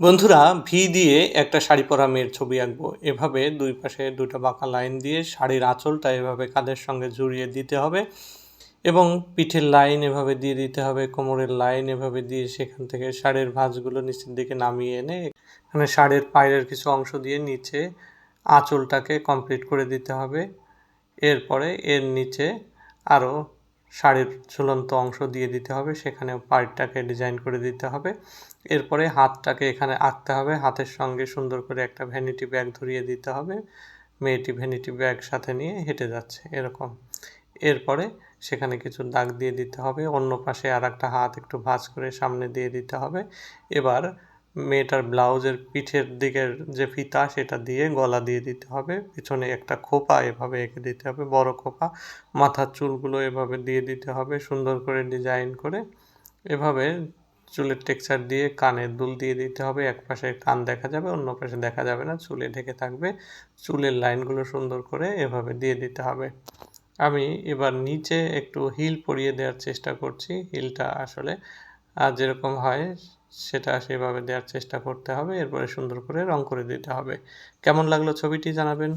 বন্ধুরা ভি দিয়ে একটা শাড়ি পরা মেয়ের ছবি আঁকবো। এভাবে দুই পাশে দুটো বাঁকা লাইন দিয়ে শাড়ির আঁচলটা এভাবে কাঁধের সঙ্গে জড়িয়ে দিতে হবে এবং পিঠের লাইন এভাবে দিয়ে দিতে হবে, কোমরের লাইন এভাবে দিয়ে সেখান থেকে শাড়ির ভাঁজগুলো নিচের দিকে নামিয়ে এনে এখানে শাড়ির পায়ের কিছু অংশ দিয়ে নিচে আঁচলটাকে কমপ্লিট করে দিতে হবে। এরপরে এর নিচে আরও শাড়ির ঝুলন্ত অংশ দিয়ে দিতে হবে, সেখানে পাড়টাকে ডিজাইন করে দিতে হবে। এরপরে হাতটাকে এখানে আঁকতে হবে, হাতের সঙ্গে সুন্দর করে একটা ভ্যানিটি ব্যাগ ধরিয়ে দিতে হবে। মেয়েটি ভ্যানিটি ব্যাগ সাথে নিয়ে হেঁটে যাচ্ছে, এরকম। এরপরে সেখানে কিছু দাগ দিয়ে দিতে হবে, অন্য পাশে আর একটা হাত একটু ভাঁজ করে সামনে দিয়ে দিতে হবে। এবার মেয়েটার ব্লাউজের পিঠের দিকের যে ফিতা, সেটা দিয়ে গলা দিয়ে দিতে হবে। পিছনে একটা খোপা, এভাবে এঁকে দিতে হবে। বড় খোপা, মাথার চুলগুলো এভাবে দিয়ে দিতে হবে সুন্দর করে ডিজাইন করে। এভাবে চুলের টেক্সচার দিয়ে কানের দুল দিয়ে দিতে হবে। এক পাশে কান দেখা যাবে, অন্য পাশে দেখা যাবে না। চুলে ঢেকে থাকবে। চুলের লাইনগুলো সুন্দর করে এভাবে দিয়ে দিতে হবে। আমি এবার নিচে একটু হিল পরিয়ে দেওয়ার চেষ্টা করছি। হিলটা আসলে যেরকম হয় সেটা সেভাবে দেওয়ার চেষ্টা করতে হবে, এরপরে সুন্দর করে রং করে দিতে হবে। কেমন লাগল ছবিটি জানাবেন?